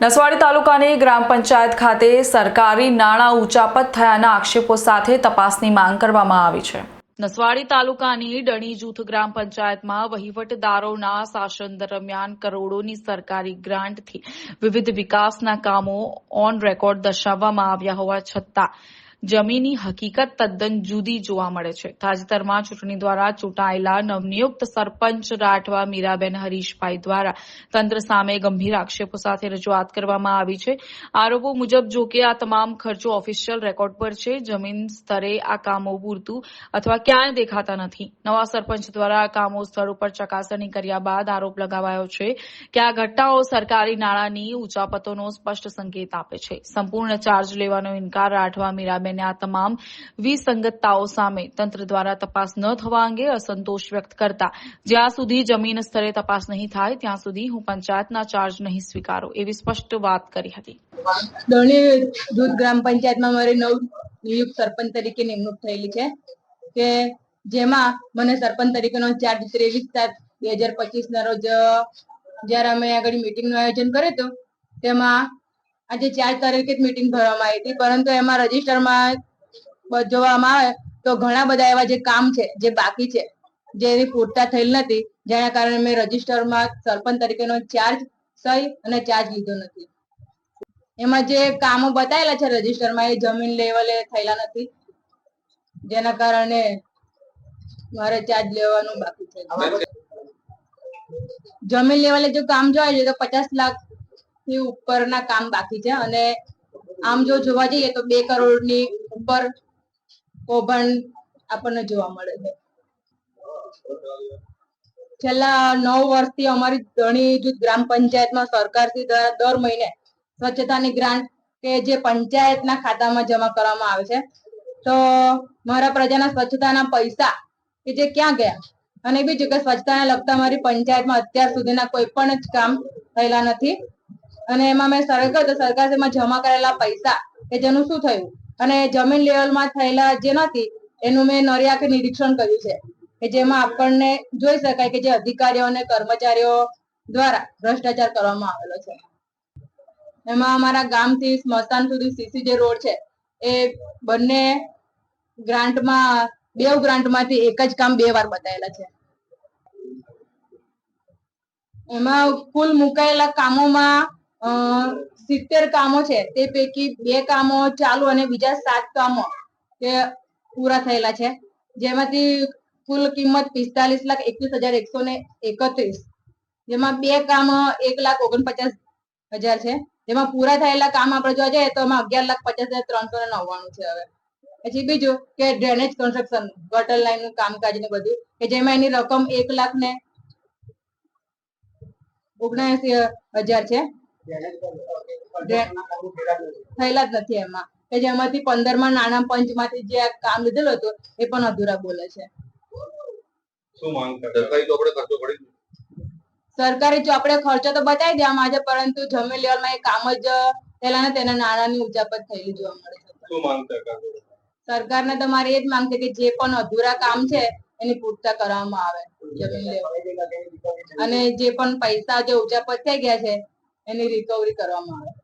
નસવાડી તાલુકાની ગ્રામ પંચાયત ખાતે સરકારી નાણાં ઉચાપત થયાના આક્ષેપો સાથે તપાસની માંગ કરવામાં આવી છે. નસવાડી તાલુકાની ડણી જૂથ ગ્રામ પંચાયતમાં વહીવટદારોના શાસન દરમિયાન કરોડોની સરકારી ગ્રાન્ટથી વિવિધ વિકાસના કામો ઓન રેકોર્ડ દર્શાવવામાં આવ્યા હોવા છતાં જમીની હકીકત તદ્દન જુદી જોવા મળે છે. તાજેતરમાં ચૂંટણી દ્વારા ચૂંટાયેલા નવનિયુક્ત સરપંચ રાઠવા મીરાબેન હરીશભાઈ દ્વારા તંત્ર સામે ગંભીર આક્ષેપો સાથે રજૂઆત કરવામાં આવી છે. આરોપો મુજબ, જો કે આ તમામ ખર્ચો ઓફિશિયલ રેકોર્ડ પર છે. જમીન સ્તરે આ કામો પૂરતું અથવા ક્યાંય દેખાતા નથી. નવા સરપંચ દ્વારા આ કામો સ્થળ ઉપર ચકાસણી કર્યા બાદ આરોપ લગાવાયો છે કે આ ઘટનાઓ સરકારી નાણાંની ઉચાપતોનો સ્પષ્ટ સંકેત આપે છે. સંપૂર્ણ ચાર્જ લેવાનો ઇનકાર રાઠવા મીરાબેને આ તમામ વિસંગતતાઓ સામે તંત્ર દ્વારા તપાસ ન થવા અંગે અસંતોષ વ્યક્ત કરતા. જ્યાં સુધી જમીન સ્તરે તપાસ નહીં થાય, ત્યાં સુધી હું પંચાયતના ચાર્જ નહીં સ્વીકારો, એવી સ્પષ્ટ વાત કરી હતી. દૂધ ગ્રામ પંચાયતમાં મારી નવ નિયુક્ત સરપંચ તરીકે નિમણૂક થયેલી છે કે જેમાં મને સરપંચ તરીકેનો ચાર્જ ત્રેવીસ સાત બે હજાર પચીસ ના રોજ, જ્યારે અમે આગળ મીટિંગનું આયોજન કર્યું હતું, તેમાં આજે ચાર તારીખે જ મીટિંગ ભરવામાં આવી હતી. પરંતુ એમાં રજીસ્ટરમાં જોવામાં આવે તો ઘણા બધા એવા જે કામ છે જે બાકી છે જે એની પૂરતા થયેલ નથી જેના કારણે મેં રજીસ્ટરમાં સરપંચ તરીકેનો ચાર્જ સહી અને ચાર્જ લીધો નથી. એમાં જે કામો બતાવેલા છે રજીસ્ટરમાં એ જમીન લેવલે થયેલા નથી. જેના કારણે મારે ચાર્જ લેવાનું બાકી છે. જમીન લેવલે જો કામ જોવા છે તો પચાસ લાખ થી ઉપરના કામ બાકી છે અને આમ જો જોવા જઈએ તો બે કરોડની ઉપર કૌભાંડ આપણને જોવા મળે છે. છેલ્લા નવ વર્ષથી અમારી ધણી જૂથ ગ્રામ પંચાયતમાં સરકારથી દ્વારા દર મહિને સ્વચ્છતાની ગ્રાન્ટ કે જે પંચાયતના ખાતામાં જમા કરવામાં આવે છે. તો મારા પ્રજાના સ્વચ્છતાના પૈસા કે જે ક્યાં ગયા? અને બીજું કે સ્વચ્છતાને લગતા મારી પંચાયતમાં અત્યાર સુધીના કોઈ પણ જ કામ થયેલા નથી. અને એમાં મેં સરકાર તો સરકારમાં જમા કરેલા પૈસા, કે જેનું શું થયું? અને જમીન લેવલમાં થયેલા જે નથી, એનું મેં નરિયાકે નિરીક્ષણ કર્યું છે. કે જેમાં આપણને જોઈ શકાય કે જે અધિકારીઓ અને કર્મચારીઓ દ્વારા ભ્રષ્ટાચાર કરવામાં આવેલો છે. એમાં અમારા ગામથી સ્મશાન સુધી સીસી જે રોડ છે, એ બંને ગ્રાન્ટમાં બે ગ્રાન્ટમાંથી એક જ કામ બે વાર બતાવેલા છે. એમાં કુલ મુકાયેલા કામોમાં સિત્તેર કામો છે. તે પૈકી બે કામો ચાલુ અને બીજા સાત કામો તે પૂરા થયેલા છે. જેમાંથી કુલ કિંમત પિસ્તાલીસ લાખ એકવીસ હજાર એકસો ને એકત્રીસ. જેમાં બે કામ એક લાખ ઓગણપચાસ હજાર છે. જેમાં પૂરા થયેલા કામ આપણે જોવા જઈએ તો એમાં અગિયાર લાખ પચાસ હજાર ત્રણસો ને નવ્વાણું છે હવે. પછી બીજું કે ડ્રેનેજ કન્સ્ટ્રક્શન ગટર લાઈનનું કામકાજ ને બધું, કે જેમાં એની રકમ એક લાખ ને ઓગણસી હજાર છે. થયેલા જ નથી એમાં. કે જેમાંથી પંદરમાં નાના પંચમાંથી જે કામ લીધેલું હતું એ પણ અધૂરા બોલે છે. સરકારી આપણે ખર્ચો તો બતાવી દેવામાં આવે પરંતુ જમીન લેવલમાં એ કામ જ પેલા ને તેના નાણાંની ઉચાપત થયેલી જોવા મળે છે. સરકાર ને સરકારને? તો મારી એ જ માંગ છે કે જે પણ અધૂરા કામ છે એની પૂર્તતા કરવામાં આવે જમીન લેવલ. અને જે પણ પૈસા જે ઉચાપત થઈ ગયા છે એની રિકવરી કરવામાં આવે.